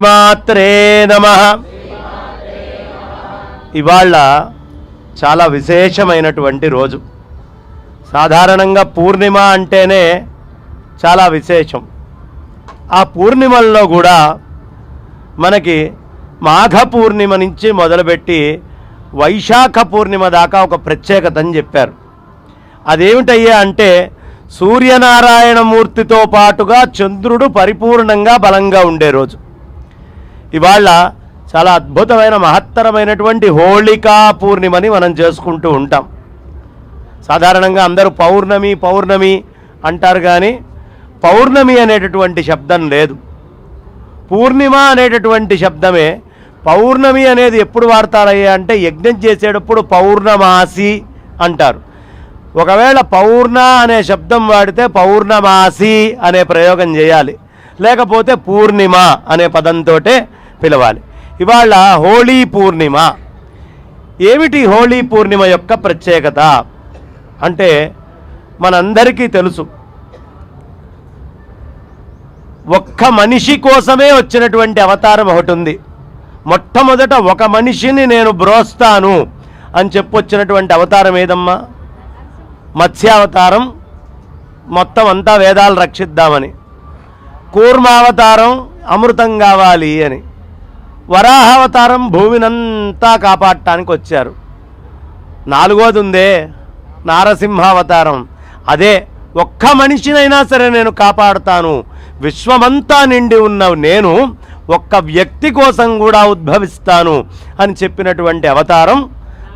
మాత్రే నమ. ఇవాళ చాలా విశేషమైనటువంటి రోజు. సాధారణంగా పూర్ణిమ అంటేనే చాలా విశేషం. ఆ పూర్ణిమల్లో కూడా మనకి మాఘ పూర్ణిమ నుంచి మొదలుపెట్టి వైశాఖ పూర్ణిమ దాకా ఒక ప్రత్యేకత అని చెప్పారు. అదేమిటయ్యా అంటే సూర్యనారాయణమూర్తితో పాటుగా చంద్రుడు పరిపూర్ణంగా బలంగా ఉండే రోజు. ఇవాళ చాలా అద్భుతమైన మహత్తరమైనటువంటి హోళికా పూర్ణిమని మనం చేసుకుంటూ ఉంటాం. సాధారణంగా అందరూ పౌర్ణమి పౌర్ణమి అంటారు కానీ పౌర్ణమి అనేటటువంటి శబ్దం లేదు. పూర్ణిమ అనేటటువంటి శబ్దమే పౌర్ణమి అనేది ఎప్పుడు వాడతారయ్యా అంటే యజ్ఞం చేసేటప్పుడు పౌర్ణమాసి అంటారు. ఒకవేళ పౌర్ణ అనే శబ్దం వాడితే పౌర్ణమాసి అనే ప్రయోగం చేయాలి. లేకపోతే పూర్ణిమ అనే పదంతో పిలవాలి. ఇవాళ హోళీ పూర్ణిమ. ఏమిటి హోళీ పూర్ణిమ యొక్క ప్రత్యేకత? అంటే మనందరికీ తెలుసు. ఒక్క మనిషి కోసమే వచ్చినటువంటి అవతారం ఒకటి ఉంది. మొట్టమొదట ఒక మనిషిని నేను బ్రోస్తాను అని చెప్పొచ్చినటువంటి అవతారం ఏదమ్మా? మత్స్యావతారం. మొత్తం అంతా వేదాలు రక్షిద్దామని. కూర్మావతారం అమృతం కావాలి అని. వరాహావతారం భూమినంతా కాపాడటానికి వచ్చారు. నాలుగోది ఉందే నారసింహావతారం. అదే ఒక్క మనిషినైనా సరే నేను కాపాడుతాను. విశ్వమంతా నిండి ఉన్న నేను ఒక్క వ్యక్తి కోసం కూడా ఉద్భవిస్తాను అని చెప్పినటువంటి అవతారం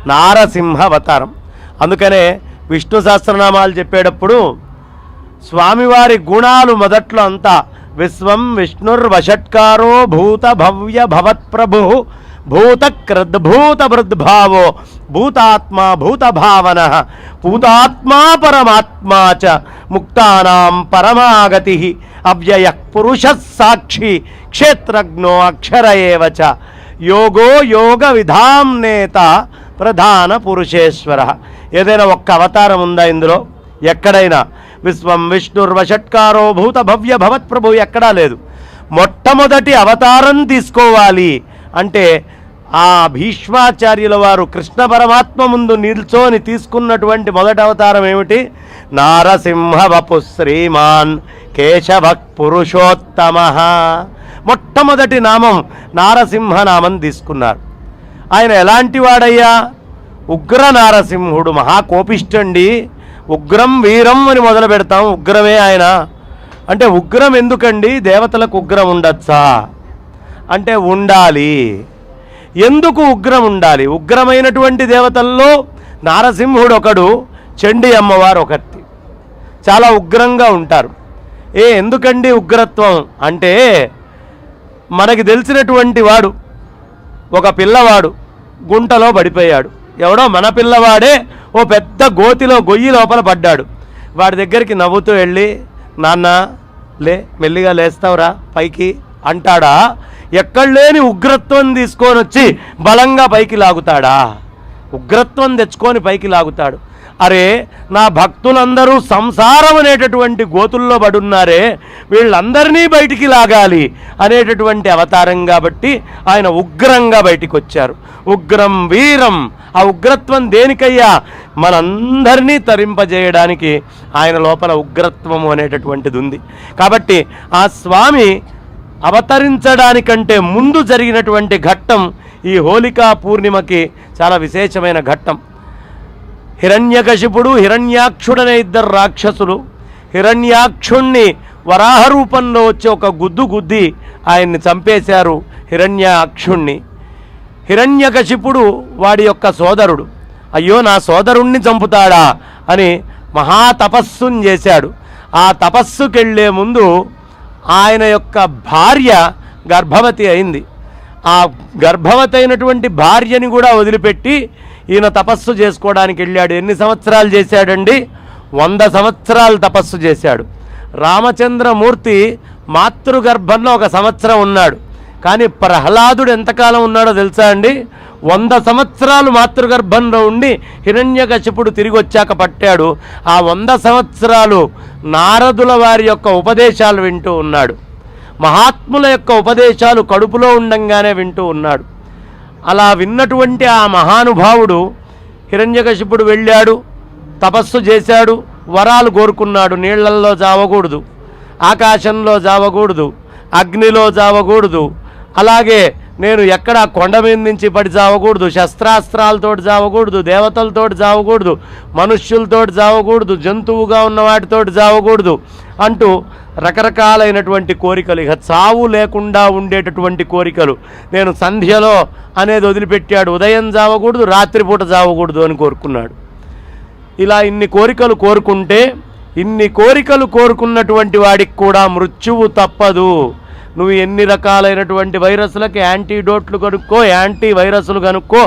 నారసింహ అవతారం అందుకనే విష్ణు సహస్రనామాలు చెప్పేటప్పుడు స్వామివారి గుణాలు మొదట్లో అంతా విశ్వం విష్ణుర్వషట్కారో భూత భవ్య భవత్ప్రభు భూతకృద్భూత వృద్భావో భూతాత్మ భూతభావన భూతాత్మా పరమాత్మా చ ముక్తానాం పరమాగతి అవ్యయ పురుష సాక్షి క్షేత్రజ్ఞో అక్షర ఏవ చ యోగో యోగ విధాం నేత ప్రధాన పురుషేశ్వర. ఏదైనా ఒక్క అవతారం ఉందా ఇందులో? ఎక్కడైనా? విశ్వం విష్ణుర్వషట్కారో భూత భవ్య భవత్ ప్రభు ఎక్కడా లేదు. మొట్టమొదటి అవతారం తీసుకోవాలి అంటే ఆ భీష్మాచార్యుల వారు కృష్ణ పరమాత్మ ముందు నిల్చోని తీసుకున్నటువంటి మొదటి అవతారం ఏమిటి? నారసింహ వపు శ్రీమాన్ కేశవ పురుషోత్తమ. మొట్టమొదటి నామం నారసింహ నామం తీసుకున్నారు. ఆయన ఎలాంటి వాడయ్యా? ఉగ్ర నారసింహుడు మహాకోపిష్టండి ఉగ్రం వీరం అని మొదలు పెడతాం. ఉగ్రమే ఆయన. అంటే ఉగ్రం ఎందుకండి? దేవతలకు ఉగ్రం ఉండొచ్చా? అంటే ఉండాలి. ఎందుకు ఉగ్రం ఉండాలి? ఉగ్రమైనటువంటి దేవతల్లో నారసింహుడు ఒకడు చండి అమ్మవారు ఒకటి చాలా ఉగ్రంగా ఉంటారు. ఏ ఎందుకండి ఉగ్రత్వం? అంటే మనకి తెలిసినటువంటి వాడు ఒక పిల్లవాడు గుంటలో పడిపోయాడు. ఎవడో మన పిల్లవాడే ఓ పెద్ద గోతిలో గొయ్యి లోపల పడ్డాడు. వాడి దగ్గరికి నవ్వుతూ వెళ్ళి నాన్న లే మెల్లిగా లేస్తావురా పైకి అంటాడా. ఎక్కడ లేని ఉగ్రత్వం తీసుకొని వచ్చి బలంగా పైకి లాగుతాడా. ఉగ్రత్వం తెచ్చుకొని పైకి లాగుతాడు. అరే నా భక్తులందరూ సంసారం అనేటటువంటి గోతుల్లో పడున్నారే వీళ్ళందరినీ బయటికి లాగాలి అనేటటువంటి అవతారం కాబట్టి ఆయన ఉగ్రంగా బయటికి వచ్చారు ఉగ్రం వీరం ఆ ఉగ్రత్వం దేనికయ్యా? మనందరినీ తరింపజేయడానికి ఆయన లోపల ఉగ్రత్వము అనేటటువంటిది ఉంది. కాబట్టి ఆ స్వామి అవతరించడానికంటే ముందు జరిగినటువంటి ఘట్టం ఈ హోలికా పూర్ణిమకి చాలా విశేషమైన ఘట్టం. హిరణ్యకశిపుడు హిరణ్యాక్షుడనే ఇద్దరు రాక్షసులు. హిరణ్యాక్షుణ్ణి వరాహ రూపంలో వచ్చి ఒక గుద్దు గుద్ది ఆయన్ని చంపేశారు హిరణ్యాక్షుణ్ణి. హిరణ్యకశిపుడు వాడి యొక్క సోదరుడు. అయ్యో నా సోదరుణ్ణి చంపుతాడా అని మహాతపస్సుని చేశాడు. ఆ తపస్సుకెళ్ళే ముందు ఆయన యొక్క భార్య గర్భవతి అయింది. ఆ గర్భవతి అయినటువంటి భార్యని కూడా వదిలిపెట్టి ఈయన తపస్సు చేసుకోవడానికి వెళ్ళాడు. ఎన్ని సంవత్సరాలు చేశాడండి? వంద సంవత్సరాలు తపస్సు చేశాడు. రామచంద్రమూర్తి మాతృగర్భంలో ఒక సంవత్సరం ఉన్నాడు. కానీ ప్రహ్లాదుడు ఎంతకాలం ఉన్నాడో తెలుసా అండి? వంద సంవత్సరాలు మాతృగర్భంలో ఉండి హిరణ్యకశిపుడు తిరిగి వచ్చాక పట్టాడు. ఆ వంద సంవత్సరాలు నారదుల వారి యొక్క ఉపదేశాలు వింటూ ఉన్నాడు. మహాత్ముల యొక్క ఉపదేశాలు కడుపులో ఉండంగానే వింటూ ఉన్నాడు. అలా విన్నటువంటి ఆ మహానుభావుడు హిరణ్యకశిపుడు వెళ్ళాడు తపస్సు చేశాడు వరాలు కోరుకున్నాడు. నీళ్ళల్లో జావకూడదు ఆకాశంలో జావకూడదు అగ్నిలో జావకూడదు అలాగే నేను ఎక్కడ కొండ మీద నుంచి పడి జావకూడదు శస్త్రాస్త్రాలతోటి జావకూడదు దేవతలతోటి జావకూడదు మనుష్యులతో జావకూడదు జంతువుగా ఉన్న వాటితోటి జావకూడదు అంటూ రకరకాలైనటువంటి కోరికలు ఇక చావు లేకుండా ఉండేటటువంటి కోరికలు. నేను సంధ్యలో అనేది వదిలిపెట్టాడు ఉదయం చావకూడదు రాత్రిపూట చావకూడదు అని కోరుకున్నాడు. ఇలా ఇన్ని కోరికలు కోరుకుంటే ఇన్ని కోరికలు కోరుకున్నటువంటి వాడికి కూడా మృత్యువు తప్పదు. నువ్వు ఎన్ని రకాలైనటువంటి వైరస్లకు యాంటీడోట్లు కనుక్కో యాంటీ వైరస్లు కనుక్కో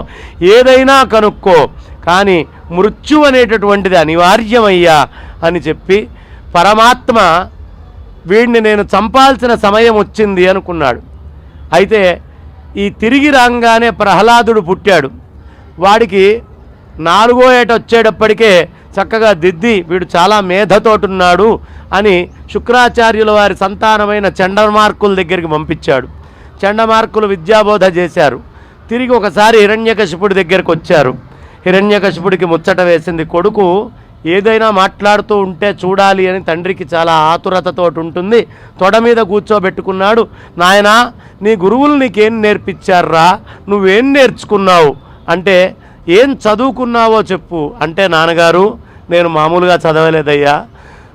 ఏదైనా కనుక్కో కానీ మృత్యు అనేటటువంటిది అనివార్యమయ్యా అని చెప్పి పరమాత్మ వీడిని నేను చంపాల్సిన సమయం వచ్చింది అనుకున్నాడు. అయితే ఈ తిరిగి రాగానే ప్రహ్లాదుడు పుట్టాడు. వాడికి నాలుగో ఏట వచ్చేటప్పటికే చక్కగా దిద్ది వీడు చాలా మేధతోటున్నాడు అని శుక్రాచార్యుల వారి సంతానమైన చండమార్కుల దగ్గరికి పంపించాడు. చండమార్కులు విద్యాబోధ చేశారు. తిరిగి ఒకసారి హిరణ్యకశిపుడి దగ్గరికి వచ్చారు. హిరణ్యకశిపుడికి ముచ్చట వేసింది కొడుకు ఏదైనా మాట్లాడుతూ ఉంటే చూడాలి అని తండ్రికి చాలా ఆతురతతోటి ఉంటుంది. తొడ మీద కూర్చోబెట్టుకున్నాడు. నాయనా నీ గురువులు నీకేం నేర్పించారా నువ్వేం నేర్చుకున్నావు? అంటే ఏం చదువుకున్నావో చెప్పు. అంటే నాన్నగారు నేను మామూలుగా చదవలేదయ్యా.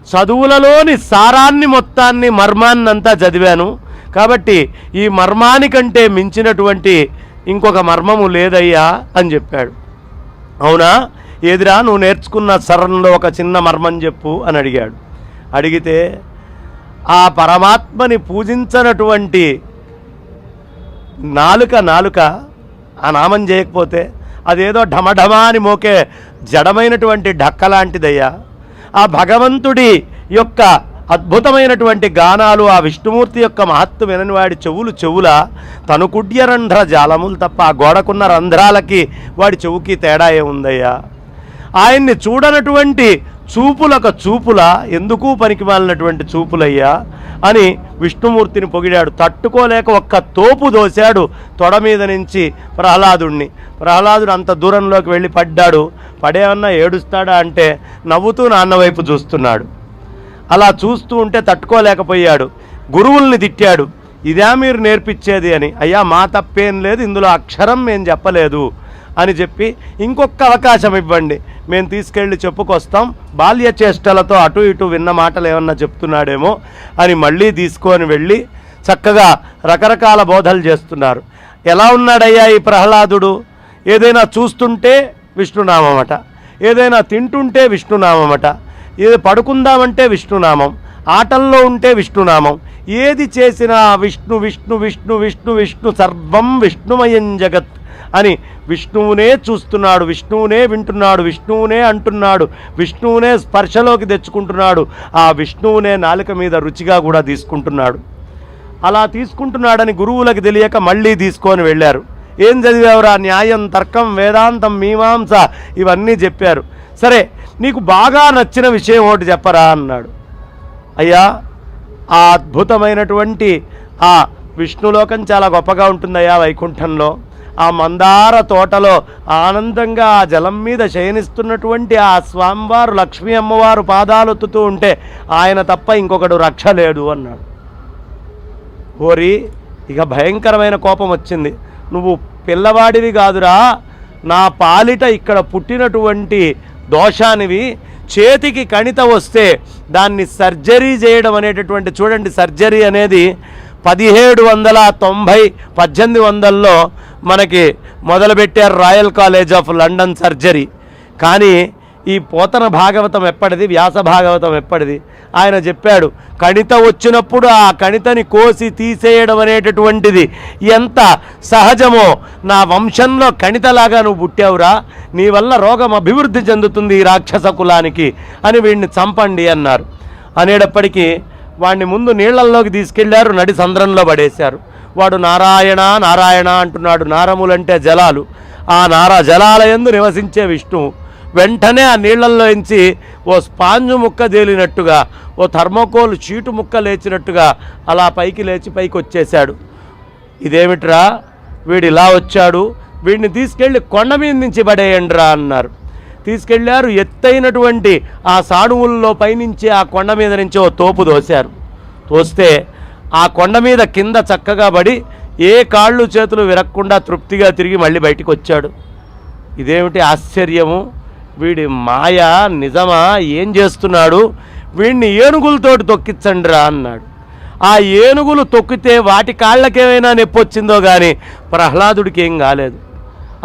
చదువులలోని సారాన్ని మొత్తాన్ని మర్మాన్నంతా చదివాను. కాబట్టి ఈ మర్మానికంటే మించినటువంటి ఇంకొక మర్మము లేదయ్యా అని చెప్పాడు. అవునా? ఏదిరా నువ్వు నేర్చుకున్న సరణలో ఒక చిన్న మర్మం చెప్పు అని అడిగాడు. అడిగితే ఆ పరమాత్మని పూజించనటువంటి నాలుక నాలుక ఆ నామం చేయకపోతే అదేదో ఢమఢమా అని మోకే జడమైనటువంటి ఢక్క లాంటిదయ్యా. ఆ భగవంతుడి యొక్క అద్భుతమైనటువంటి గానాలు ఆ విష్ణుమూర్తి యొక్క మహత్వం వినని వాడి చెవులు చెవుల తనుకుడ్య రంధ్ర జాలములు తప్ప ఆ గోడకున్న రంధ్రాలకి వాడి చెవుకి తేడా ఏముందయ్యా? ఆయన్ని చూడనటువంటి చూపులక చూపుల ఎందుకు పనికిమాలినటువంటి చూపులయ్యా అని విష్ణుమూర్తిని పొగిడాడు. తట్టుకోలేక ఒక్క తోపు దోశాడు తొడ మీద నుంచి ప్రహ్లాదుణ్ణి. ప్రహ్లాదుడు అంత దూరంలోకి వెళ్ళి పడ్డాడు. పడేమన్నా ఏడుస్తాడా అంటే నవ్వుతూ నాన్న వైపు చూస్తున్నాడు. అలా చూస్తూ ఉంటే తట్టుకోలేకపోయాడు. గురువుల్ని తిట్టాడు. ఇదా మీరు నేర్పించేది అని. అయ్యా మా తప్పేం లేదు. ఇందులో అక్షరం మేము చెప్పలేదు. అని చెప్పి ఇంకొక అవకాశం ఇవ్వండి. మేము తీసుకెళ్ళి చెప్పుకొస్తాం. బాల్య చేష్టలతో అటు ఇటు విన్న మాటలు ఏమన్నా చెప్తున్నాడేమో అని మళ్ళీ తీసుకొని వెళ్ళి చక్కగా రకరకాల బోధలు చేస్తున్నారు. ఎలా ఉన్నాడయ్యా ఈ ప్రహ్లాదుడు? ఏదైనా చూస్తుంటే విష్ణునామమట. ఏదైనా తింటుంటే విష్ణునామమట. ఏది పడుకుందామంటే విష్ణునామం. ఆటల్లో ఉంటే విష్ణునామం. ఏది చేసినా విష్ణు విష్ణు విష్ణు విష్ణు విష్ణు సర్వం విష్ణుమయం జగత్. అని విష్ణువునే చూస్తున్నాడు విష్ణువునే వింటున్నాడు విష్ణువునే అంటున్నాడు విష్ణువునే స్పర్శలోకి తెచ్చుకుంటున్నాడు ఆ విష్ణువునే నాలుక మీద రుచిగా కూడా తీసుకుంటున్నాడు. అలా తీసుకుంటున్నాడని గురువులకు తెలియక మళ్ళీ తీసుకొని వెళ్ళారు. ఏం చదివావురా? న్యాయం తర్కం వేదాంతం మీమాంస ఇవన్నీ చెప్పారు. సరే నీకు బాగా నచ్చిన విషయం ఒకటి చెప్పరా అన్నాడు. అయ్యా ఆ అద్భుతమైనటువంటి ఆ విష్ణులోకం చాలా గొప్పగా ఉంటుందయ్యా వైకుంఠంలో. ఆ మందార తోటలో ఆనందంగా ఆ జలం మీద శయనిస్తున్నటువంటి ఆ స్వామివారు లక్ష్మీ అమ్మవారు పాదాలొత్తుతూ ఉంటే ఆయన తప్ప ఇంకొకడు రక్ష లేడు అన్నాడు. ఓరి ఇక భయంకరమైన కోపం వచ్చింది. నువ్వు పిల్లవాడివి కాదురా నా పాలిట ఇక్కడ పుట్టినటువంటి దోషానివి చేతికి కణిత వస్తే దాన్ని సర్జరీ చేయడం అనేటటువంటి చూడండి సర్జరీ అనేది పదిహేడు వందల తొంభై పద్దెనిమిది వందల్లో మనకి మొదలుపెట్టారు royal college of London surgery. కానీ ఈ పోతన భాగవతం ఎప్పటిది? వ్యాస భాగవతం ఎప్పటిది? ఆయన చెప్పాడు కణిత వచ్చినప్పుడు ఆ కణితని కోసి తీసేయడం అనేటటువంటిది ఎంత సహజమో? నా వంశంలో కణితలాగా నువ్వు పుట్టావురా. నీ వల్ల రోగం అభివృద్ధి చెందుతుంది ఈ రాక్షస కులానికి అని వీడిని చంపండి అన్నారు. అనేటప్పటికీ వాడిని ముందు నీళ్ళల్లోకి తీసుకెళ్ళారు నడి సంద్రంలో పడేశారు. వాడు నారాయణ నారాయణ అంటున్నాడు. నారములంటే జలాలు. ఆ నారా జలాలయందు నివసించే విష్ణువు వెంటనే ఆ నీళ్ళలోంచి ఓ స్పాంజు ముక్క తేలినట్టుగా ఓ థర్మోకోల్ చీటు ముక్క లేచినట్టుగా అలా పైకి లేచి పైకి వచ్చేశాడు ఇదేమిట్రా? వీడు ఇలా వచ్చాడు. వీడిని తీసుకెళ్ళి కొండ మీద నుంచి పడేయండిరా అన్నారు. తీసుకెళ్ళారు. ఎత్తైనటువంటి ఆ సాడువుల్లో పైనుంచి ఆ కొండ మీద నుంచి ఓ తోపు దోశారు తోస్తే ఆ కొండ మీద కింద చక్కగా పడి ఏ కాళ్ళు చేతులు విరక్కుండా తృప్తిగా తిరిగి మళ్ళీ బయటికి వచ్చాడు. ఇదేమిటి ఆశ్చర్యము? వీడి మాయ నిజమా? ఏం చేస్తున్నాడు? వీడిని ఏనుగులతోటి తొక్కించండి రా అన్నాడు. ఆ ఏనుగులు తొక్కితే వాటి కాళ్ళకేమైనా నొప్పి వచ్చిందో కానీ ప్రహ్లాదుడికి ఏం కాలేదు.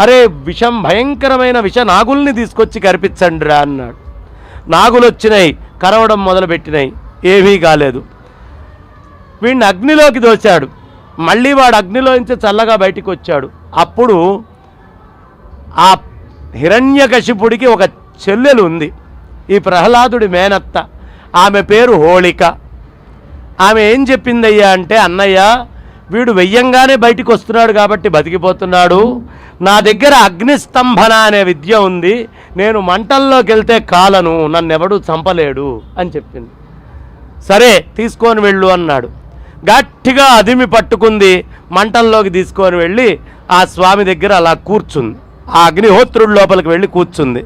అరే విషం భయంకరమైన విష నాగుల్ని తీసుకొచ్చి కరిపించండిరా అన్నాడు. నాగులు వచ్చినాయి కరవడం మొదలుపెట్టినాయి ఏమీ కాలేదు. వీడిని అగ్నిలోకి దోచాడు. మళ్ళీ వాడు అగ్నిలోంచి చల్లగా బయటికి వచ్చాడు. అప్పుడు ఆ హిరణ్యకశిపుడికి ఒక చెల్లెలు ఉంది. ఈ ప్రహ్లాదుడి మేనత్త. ఆమె పేరు హోళిక. ఆమె ఏం చెప్పిందయ్యా అంటే అన్నయ్య వీడు వెయ్యంగానే బయటికి వస్తున్నాడు కాబట్టి బతికిపోతున్నాడు. నా దగ్గర అగ్నిస్తంభన అనే విద్య ఉంది. నేను మంటల్లోకి వెళ్తే కాలను నన్నెవడూ చంపలేడు అని చెప్పింది. సరే తీసుకొని వెళ్ళు అన్నాడు. గట్టిగా అదిమి పట్టుకుంది మంటల్లోకి తీసుకొని వెళ్ళి ఆ స్వామి దగ్గర అలా కూర్చుంది. ఆ అగ్నిహోత్రుడి లోపలికి వెళ్ళి కూర్చుంది.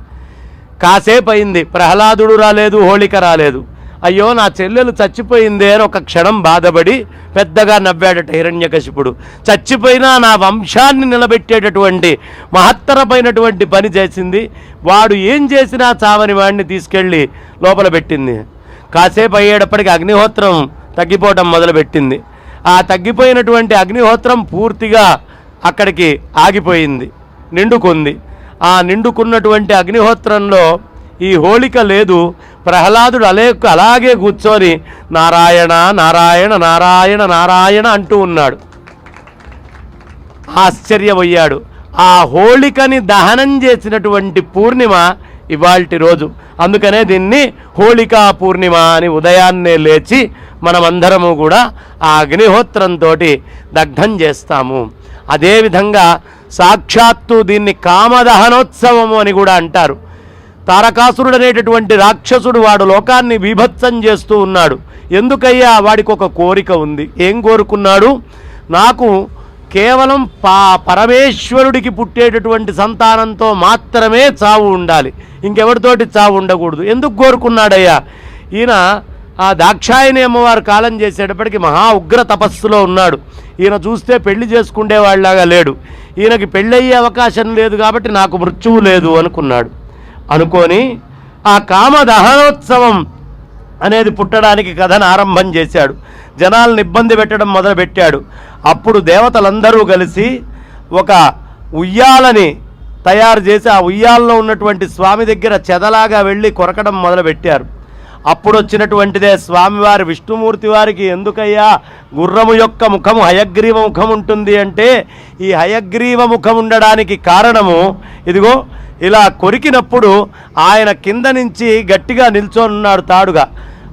కాసేపు అయింది. ప్రహ్లాదుడు రాలేదు హోళిక రాలేదు. అయ్యో నా చెల్లెలు చచ్చిపోయిందే అని ఒక క్షణం బాధపడి పెద్దగా నవ్వాడట హిరణ్యకశిపుడు. చచ్చిపోయినా నా వంశాన్ని నిలబెట్టేటటువంటి మహత్తరమైనటువంటి పని చేసింది. వాడు ఏం చేసినా చావని వాడిని తీసుకెళ్ళి లోపల పెట్టింది. కాసేపు అయ్యేటప్పటికి అగ్నిహోత్రం తగ్గిపోవటం మొదలుపెట్టింది. ఆ తగ్గిపోయినటువంటి అగ్నిహోత్రం పూర్తిగా అక్కడికి ఆగిపోయింది నిండుకుంది. ఆ నిండుకున్నటువంటి అగ్నిహోత్రంలో ఈ హోళిక లేదు. ప్రహ్లాదుడు అలే అలాగే కూర్చొని నారాయణ నారాయణ నారాయణ నారాయణ అంటూ ఉన్నాడు. ఆశ్చర్యపోయాడు ఆ హోళికని దహనం చేసినటువంటి పూర్ణిమ ఇవాల్టి రోజు. అందుకనే దీన్ని హోళికా పూర్ణిమ అని ఉదయాన్నే లేచి మనమందరము కూడా ఆ అగ్నిహోత్రంతో దగ్ధం చేస్తాము. అదేవిధంగా సాక్షాత్తు దీన్ని కామదహనోత్సవము అని కూడా అంటారు. తారకాసురుడు అనేటటువంటి రాక్షసుడు వాడు లోకాన్ని బీభత్సం చేస్తూ ఉన్నాడు. ఎందుకయ్యా వాడికి ఒక కోరిక ఉంది? ఏం కోరుకున్నాడు? నాకు కేవలం పా పరమేశ్వరుడికి పుట్టేటటువంటి సంతానంతో మాత్రమే చావు ఉండాలి. ఇంకెవరితోటి చావు ఉండకూడదు. ఎందుకు కోరుకున్నాడయ్యా? ఈయన ఆ దాక్షాయని అమ్మవారు కాలం చేసేటప్పటికి మహా ఉగ్ర తపస్సులో ఉన్నాడు. ఈయన చూస్తే పెళ్ళి చేసుకుండేవాళ్ళలాగా లేడు. ఈయనకి పెళ్ళయ్యే అవకాశం లేదు కాబట్టి నాకు మృత్యువు లేదు అనుకున్నాడు. అనుకొని ఆ కామ దహనోత్సవం అనేది పుట్టడానికి కథను ఆరంభం చేశాడు. జనాలను ఇబ్బంది పెట్టడం మొదలుపెట్టాడు. అప్పుడు దేవతలందరూ కలిసి ఒక ఉయ్యాలని తయారు చేసి ఆ ఉయ్యాలలో ఉన్నటువంటి స్వామి దగ్గర చెదలాగా వెళ్ళి కొరకడం మొదలుపెట్టారు. అప్పుడు వచ్చినటువంటిదే స్వామివారి విష్ణుమూర్తి వారికి ఎందుకయ్యా? గుర్రము యొక్క ముఖము హయగ్రీవ ముఖం ఉంటుంది అంటే ఈ హయగ్రీవ ముఖం ఉండడానికి కారణము ఇదిగో ఇలా కొరికినప్పుడు ఆయన కింద నుంచి గట్టిగా నిల్చోనున్నాడు తాడుగా.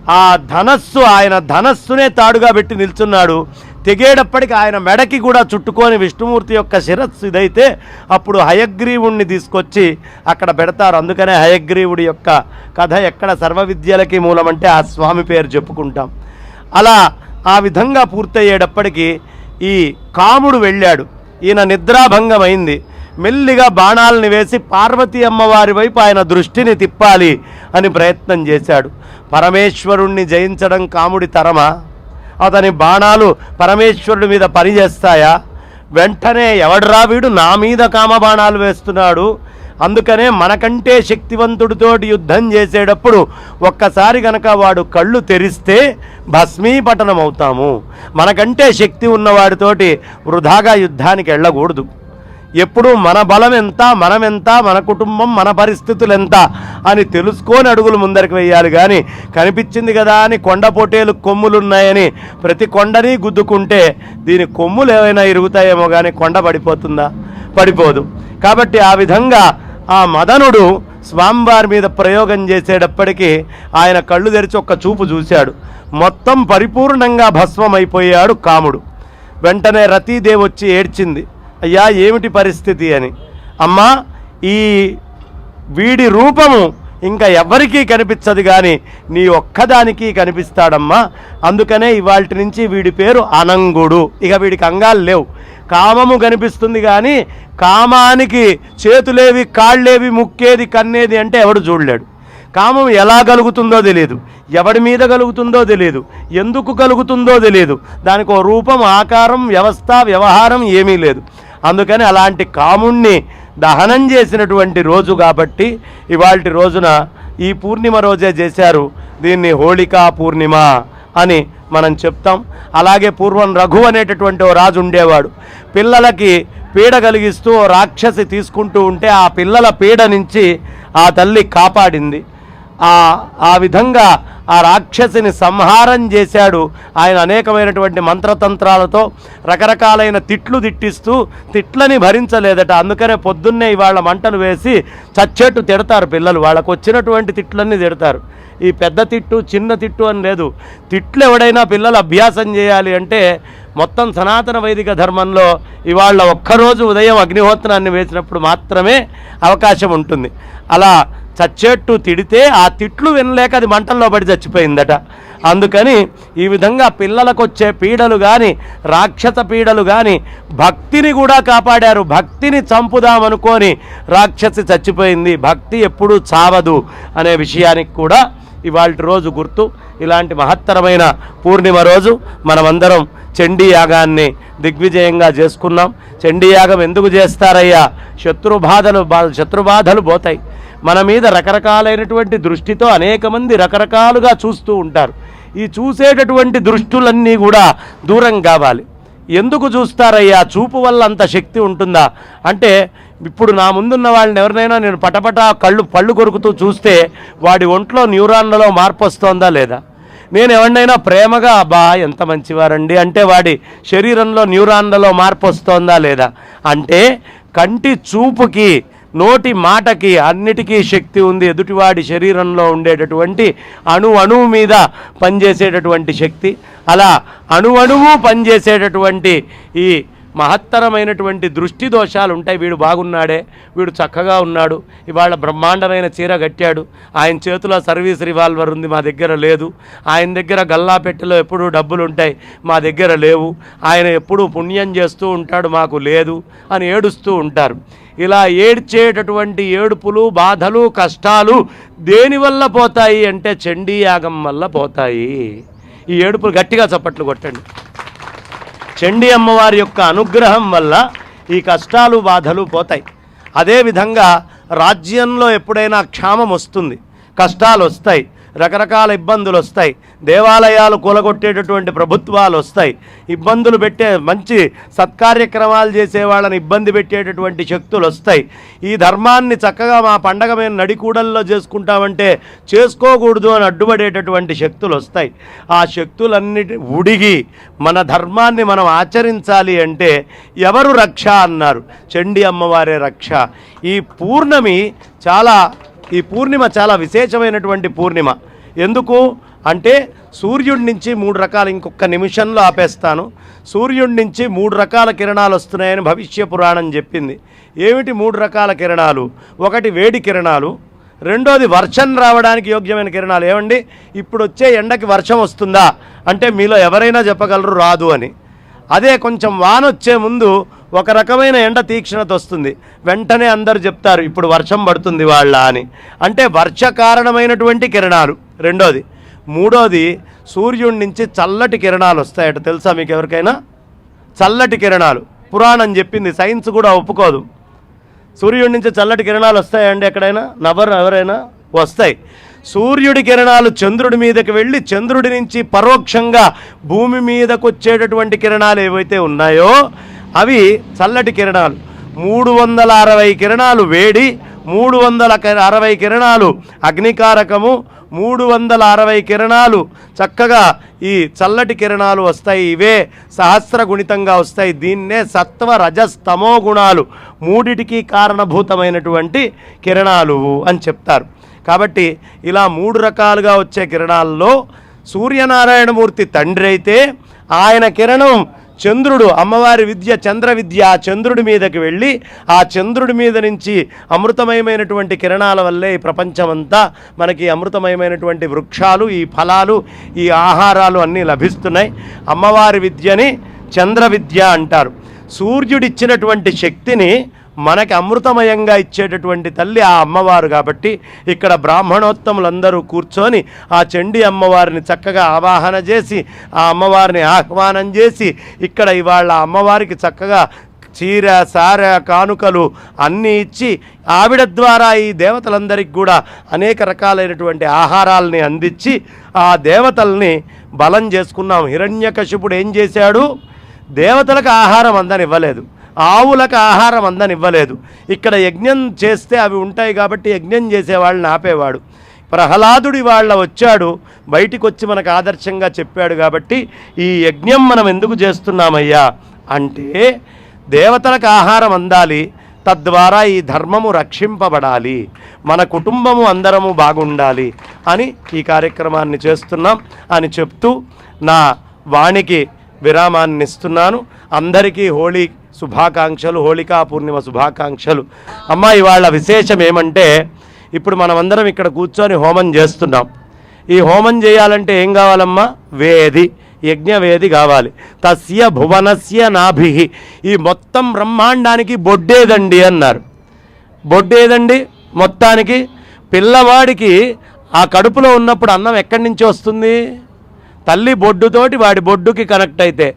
ఆ ధనస్సు ఆయన ధనస్సునే తాడుగా పెట్టి నిల్చున్నాడు. తెగేటప్పటికి ఆయన మెడకి కూడా చుట్టుకొని విష్ణుమూర్తి యొక్క శిరస్సు ఇదైతే అప్పుడు హయగ్రీవుణ్ణి తీసుకొచ్చి అక్కడ పెడతారు. అందుకనే హయగ్రీవుడి యొక్క కథ ఎక్కడ సర్వ విద్యలకి మూలమంటే ఆ స్వామి పేరు చెప్పుకుంటాం. అలా ఆ విధంగా పూర్తయ్యేటప్పటికీ ఈ కాముడు వెళ్ళాడు. ఈయన నిద్రాభంగమైంది. మెల్లిగా బాణాలని వేసి పార్వతీ అమ్మవారి వైపు ఆయన దృష్టిని తిప్పాలి అని ప్రయత్నం చేశాడు. పరమేశ్వరుణ్ణి జయించడం కాముడి తరమా? అతని బాణాలు పరమేశ్వరుడి మీద పనిచేస్తాయా? వెంటనే ఎవడ్రా వీడు నా మీద కామ బాణాలు వేస్తున్నాడు? అందుకనే మనకంటే శక్తివంతుడితోటి యుద్ధం చేసేటప్పుడు ఒక్కసారి గనక వాడు కళ్ళు తెరిస్తే భస్మీపటనం అవుతాము మనకంటే శక్తి ఉన్నవాడితోటి వృధాగా యుద్ధానికి వెళ్ళకూడదు ఎప్పుడు మన బలం ఎంత మనం ఎంత మన కుటుంబం మన పరిస్థితులు ఎంత అని తెలుసుకొని అడుగులు ముందరికి వేయాలి. కానీ కనిపించింది కదా అని కొండ పొటేలు కొమ్ములున్నాయని ప్రతి కొండని గుద్దుకుంటే దీని కొమ్ములు ఏమైనా ఇరుగుతాయేమో కానీ కొండ పడిపోతుందా? పడిపోదు. కాబట్టి ఆ విధంగా ఆ మదనుడు స్వామివారి మీద ప్రయోగం చేసేటప్పటికీ ఆయన కళ్ళు తెరిచి ఒక్క చూపు చూశాడు. మొత్తం పరిపూర్ణంగా భస్మమైపోయాడు కాముడు. వెంటనే రతీదేవి వచ్చి ఏడ్చింది. అయ్యా ఏమిటి పరిస్థితి అని. అమ్మా ఈ వీడి రూపము ఇంకా ఎవ్వరికీ కనిపించదు కానీ నీ ఒక్కదానికి కనిపిస్తాడమ్మా. అందుకనే ఇవాళ నుంచి వీడి పేరు అనంగుడు. ఇక వీడికి అంగాలు లేవు. కామము కనిపిస్తుంది కానీ కామానికి చేతులేవి కాళ్ళేవి ముక్కేది కన్నేది అంటే ఎవడు చూడలేడు. కామం ఎలా కలుగుతుందో తెలియదు ఎవడి మీద కలుగుతుందో తెలియదు ఎందుకు కలుగుతుందో తెలియదు దానికి ఓ రూపం ఆకారం వ్యవస్థ వ్యవహారం ఏమీ లేదు. అందుకని అలాంటి కాముణ్ణి దహనం చేసినటువంటి రోజు కాబట్టి ఇవాళ రోజున ఈ పూర్ణిమ రోజే చేశారు దీన్ని హోళికా పూర్ణిమ అని మనం చెప్తాం. అలాగే పూర్వం రఘు అనేటటువంటి ఓ రాజు ఉండేవాడు. పిల్లలకి పీడ కలిగిస్తూ రాక్షసి తీసుకుంటూ ఉంటే ఆ పిల్లల పీడ నుంచి ఆ తల్లి కాపాడింది. ఆ ఆ విధంగా ఆ రాక్షసిని సంహారం చేశాడు. ఆయన అనేకమైనటువంటి మంత్రతంత్రాలతో రకరకాలైన తిట్లు తిట్టిస్తూ తిట్లని భరించలేదట. అందుకనే పొద్దున్నే ఇవాళ మంటలు వేసి చచ్చేట్టు తిడతారు పిల్లలు. వాళ్ళకు వచ్చినటువంటి తిట్లన్నీ తిడతారు. ఈ పెద్ద తిట్టు చిన్న తిట్టు అని లేదు. తిట్లు ఎవడైనా పిల్లలు అభ్యాసం చేయాలి అంటే మొత్తం సనాతన వైదిక ధర్మంలో ఇవాళ ఒక్కరోజు ఉదయం అగ్నిహోత్రాన్ని వేసినప్పుడు మాత్రమే అవకాశం ఉంటుంది. అలా చచ్చేట్టు తిడితే ఆ తిట్లు వినలేక అది మంటల్లో పడి చచ్చిపోయిందట. అందుకని ఈ విధంగా పిల్లలకు వచ్చే పీడలు కానీ రాక్షస పీడలు కానీ భక్తిని కూడా కాపాడారు. భక్తిని చంపుదామనుకొని రాక్షసి చచ్చిపోయింది. భక్తి ఎప్పుడూ చావదు అనే విషయానికి కూడా ఇవాళ రోజు గుర్తు. ఇలాంటి మహత్తరమైన పూర్ణిమ రోజు మనమందరం చండీ యాగాన్ని దిగ్విజయంగా చేసుకున్నాం. చండీ యాగం ఎందుకు చేస్తారయ్యా? శత్రుబాధలు బా- శత్రుబాధలు పోతాయి. మన మీద రకరకాలైనటువంటి దృష్టితో అనేక మంది రకరకాలుగా చూస్తూ ఉంటారు. ఈ చూసేటటువంటి దృష్టులన్నీ కూడా దూరం కావాలి. ఎందుకు చూస్తారయ్యా? చూపు వల్ల అంత శక్తి ఉంటుందా? అంటే ఇప్పుడు నా ముందున్న వాళ్ళని ఎవరినైనా నేను పటపట కళ్ళు పళ్ళు కొరుకుతూ చూస్తే వాడి ఒంట్లో న్యూరాన్లలో మార్పు వస్తోందా లేదా? నేను ఎవరినైనా ప్రేమగా అబ్బా ఎంత మంచివారండి అంటే వాడి శరీరంలో న్యూరాన్లలో మార్పు వస్తోందా లేదా? అంటే కంటి చూపుకి నోటి మాటకి అన్నిటికీ శక్తి ఉంది. ఎదుటివాడి శరీరంలో ఉండేటటువంటి అణు అణువు మీద పనిచేసేటటువంటి శక్తి. అలా అణు అణువు పనిచేసేటటువంటి ఈ మహత్తరమైనటువంటి దృష్టి దోషాలు ఉంటాయి వీడు బాగున్నాడే వీడు చక్కగా ఉన్నాడు ఇవాళ బ్రహ్మాండమైన చీర కట్టాడు. ఆయన చేతిలో సర్వీస్ రివాల్వర్ ఉంది మా దగ్గర లేదు. ఆయన దగ్గర గల్లా పెట్టెలో ఎప్పుడూ డబ్బులు ఉంటాయి మా దగ్గర లేవు. ఆయన ఎప్పుడూ పుణ్యం చేస్తూ ఉంటాడు మాకు లేదు అని ఏడుస్తూ ఉంటారు. ఇలా ఏడ్చేటటువంటి ఏడుపులు బాధలు కష్టాలు దేనివల్ల పోతాయి అంటే చండీయాగం వల్ల పోతాయి. ఈ ఏడుపులు గట్టిగా చప్పట్లు కొట్టండి. చండీ అమ్మవారి యొక్క అనుగ్రహం వల్ల ఈ కష్టాలు బాధలు పోతాయి. అదేవిధంగా రాజ్యంలో ఎప్పుడైనా క్షామం వస్తుంది. కష్టాలు వస్తాయి. రకరకాల ఇబ్బందులు వస్తాయి. దేవాలయాలు కూలగొట్టేటటువంటి ప్రభుత్వాలు వస్తాయి. ఇబ్బందులు పెట్టే మంచి సత్కార్యక్రమాలు చేసే వాళ్ళని ఇబ్బంది పెట్టేటటువంటి శక్తులు వస్తాయి. ఈ ధర్మాన్ని చక్కగా మా పండగ మేము నడికూడల్లో చేసుకుంటామంటే చేసుకోకూడదు అని అడ్డుపడేటటువంటి శక్తులు వస్తాయి. ఆ శక్తులన్నిటి ఉడిగి మన ధర్మాన్ని మనం ఆచరించాలి అంటే ఎవరు రక్ష అన్నారు. చండి అమ్మవారే రక్ష. ఈ పూర్ణమి చాలా ఈ పూర్ణిమ చాలా విశేషమైనటువంటి పూర్ణిమ. ఎందుకు? అంటే సూర్యుడి నుంచి మూడు రకాల ఇంకొక నిమిషంలో ఆపేస్తాను. సూర్యుడి నుంచి మూడు రకాల కిరణాలు వస్తున్నాయని భవిష్య పురాణం చెప్పింది. ఏమిటి మూడు రకాల కిరణాలు? ఒకటి వేడి కిరణాలు రెండోది వర్షం రావడానికి యోగ్యమైన కిరణాలు. ఏమండి? ఇప్పుడు వచ్చే ఎండకి వర్షం వస్తుందా? అంటే మీలో ఎవరైనా చెప్పగలరు రాదు అని. అదే కొంచెం వాన వచ్చే ముందు ఒక రకమైన ఎండ తీక్షణత వస్తుంది. వెంటనే అందరు చెప్తారు ఇప్పుడు వర్షం పడుతుంది వాళ్ళ అని. అంటే వర్ష కారణమైనటువంటి కిరణాలు. రెండోది మూడోది సూర్యుడి నుంచి చల్లటి కిరణాలు వస్తాయట. తెలుసా మీకు ఎవరికైనా? చల్లటి కిరణాలు. పురాణం చెప్పింది సైన్స్ కూడా ఒప్పుకోదు. సూర్యుడి నుంచి చల్లటి కిరణాలు వస్తాయండి ఎక్కడైనా? నవ్వరు ఎవరైనా? వస్తాయి. సూర్యుడి కిరణాలు చంద్రుడి మీదకి వెళ్ళి చంద్రుడి నుంచి పరోక్షంగా భూమి మీదకు వచ్చేటటువంటి కిరణాలు ఏవైతే ఉన్నాయో అవి చల్లటి కిరణాలు. మూడు వందల అరవై కిరణాలు వేడి మూడు వందల అరవై కిరణాలు అగ్నికారకము మూడు వందల అరవై కిరణాలు. చక్కగా ఈ చల్లటి కిరణాలు వస్తాయి ఇవే సహస్ర గుణితంగా వస్తాయి. దీన్నే సత్వ రజస్తమో గుణాలు. మూడిటికి కారణభూతమైనటువంటి కిరణాలు అని చెప్తారు. కాబట్టి ఇలా మూడు రకాలుగా వచ్చే కిరణాల్లో సూర్యనారాయణమూర్తి తండ్రి అయితే ఆయన కిరణం చంద్రుడు అమ్మవారి విద్య చంద్ర విద్య ఆ చంద్రుడి మీదకి వెళ్ళి ఆ చంద్రుడి మీద నుంచి అమృతమయమైనటువంటి కిరణాల వల్లే ఈ ప్రపంచమంతా మనకి అమృతమయమైనటువంటి వృక్షాలు ఈ ఫలాలు ఈ ఆహారాలు అన్నీ లభిస్తున్నాయి. అమ్మవారి విద్యని చంద్ర విద్య అంటారు. సూర్యుడిచ్చినటువంటి శక్తిని మనకి అమృతమయంగా ఇచ్చేటటువంటి తల్లి ఆ అమ్మవారు కాబట్టి ఇక్కడ బ్రాహ్మణోత్తములందరూ కూర్చొని ఆ చండీ అమ్మవారిని చక్కగా ఆవాహన చేసి ఆ అమ్మవారిని ఆహ్వానం చేసి ఇక్కడ ఇవాళ అమ్మవారికి చక్కగా చీర సార కానుకలు అన్నీ ఇచ్చి ఆవిడ ద్వారా ఈ దేవతలందరికీ కూడా అనేక రకాలైనటువంటి ఆహారాలని అందించి ఆ దేవతల్ని బలం చేసుకున్నాం. హిరణ్యకశిపుడు ఏం చేశాడు? దేవతలకు ఆహారం అందనివ్వలేదు. ఆవులకు ఆహారం అందనివ్వలేదు. ఇక్కడ యజ్ఞం చేస్తే అవి ఉంటాయి కాబట్టి యజ్ఞం చేసేవాళ్ళని ఆపేవాడు ప్రహ్లాదుడి వాళ్ళ వచ్చాడు బయటికి వచ్చి మనకు ఆదర్శంగా చెప్పాడు కాబట్టి ఈ యజ్ఞం మనం ఎందుకు చేస్తున్నామయ్యా అంటే దేవతలకు ఆహారం అందాలి తద్వారా ఈ ధర్మము రక్షింపబడాలి మన కుటుంబము అందరము బాగుండాలి అని ఈ కార్యక్రమాన్ని చేస్తున్నాం అని చెప్తూ నా వాణికి విరామాన్ని ఇస్తున్నాను అందరికీ హోళీ శుభాకాంక్షలు హోళికా పూర్ణిమ శుభాకాంక్షలు. అమ్మ ఇవాళ విశేషం ఏమంటే ఇప్పుడు మనమందరం ఇక్కడ కూర్చొని హోమం చేస్తున్నాం. ఈ హోమం చేయాలంటే ఏం కావాలమ్మా? వేది యజ్ఞవేది కావాలి. తస్య భువనస్య నాభి. ఈ మొత్తం బ్రహ్మాండానికి బొడ్డేదండి అన్నారు. బొడ్డేదండి మొత్తానికి? పిల్లవాడికి ఆ కడుపులో ఉన్నప్పుడు అన్నం ఎక్కడి నుంచి వస్తుంది? తల్లి బొడ్డుతోటి వాడి బొడ్డుకి కనెక్ట్ అయితే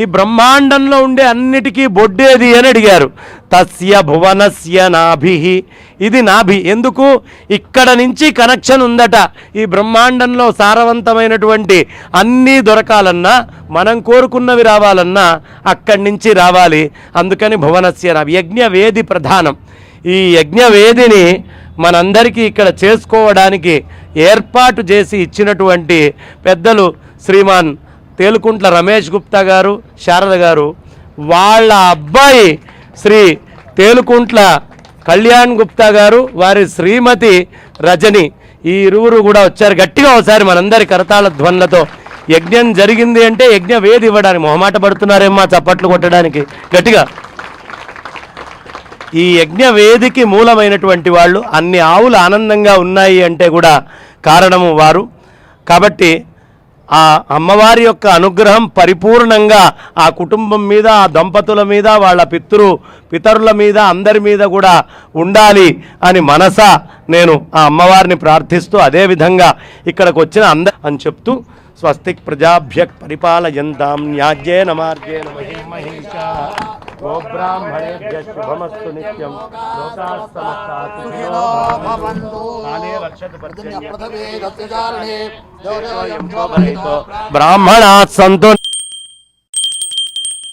ఈ బ్రహ్మాండంలో ఉండే అన్నిటికీ బొడ్డేది అని అడిగారు. తస్య భువనస్య నాభి. ఇది నాభి. ఎందుకు? ఇక్కడ నుంచి కనెక్షన్ ఉందట. ఈ బ్రహ్మాండంలో సారవంతమైనటువంటి అన్నీ దొరకాలన్నా మనం కోరుకున్నవి రావాలన్నా అక్కడి నుంచి రావాలి. అందుకని భువనస్య నాభి. యజ్ఞవేది ప్రధానం. ఈ యజ్ఞవేదిని మనందరికీ ఇక్కడ చేసుకోవడానికి ఏర్పాటు చేసి ఇచ్చినటువంటి పెద్దలు శ్రీమాన్ తేలుకుంట్ల రమేష్ గుప్తా గారు శారద గారు వాళ్ళ అబ్బాయి శ్రీ తేలుకుంట్ల కళ్యాణ్ గుప్తా గారు వారి శ్రీమతి రజని ఈ ఇరువురు కూడా వచ్చారు. గట్టిగా ఒకసారి మనందరి కరతాళ ధ్వనులతో యజ్ఞం జరిగింది అంటే యజ్ఞ వేది ఇవ్వడానికి మొహమాట పడుతున్నారేమ్మా చప్పట్లు కొట్టడానికి. గట్టిగా. ఈ యజ్ఞ వేదికి మూలమైనటువంటి వాళ్ళు అన్ని ఆవులు ఆనందంగా ఉన్నాయి అంటే కూడా కారణము వారు. కాబట్టి ఆ అమ్మవారి యొక్క అనుగ్రహం పరిపూర్ణంగా ఆ కుటుంబం మీద ఆ దంపతుల మీద వాళ్ళ పితృ పితరుల మీద అందరి మీద కూడా ఉండాలి అని మనస నేను ఆ అమ్మవారిని ప్రార్థిస్తూ అదేవిధంగా ఇక్కడికి వచ్చిన అంద అని చెప్తూ స్వస్తిక్ ప్రజాభ్య పరిపాలయంతాం న్యాజ్యేన మార్గేణ మహిమహిషా గోబ్రాహ్మణేభ్య శుభమస్తు నిత్యం. బ్రాహ్మణాత్ సంతో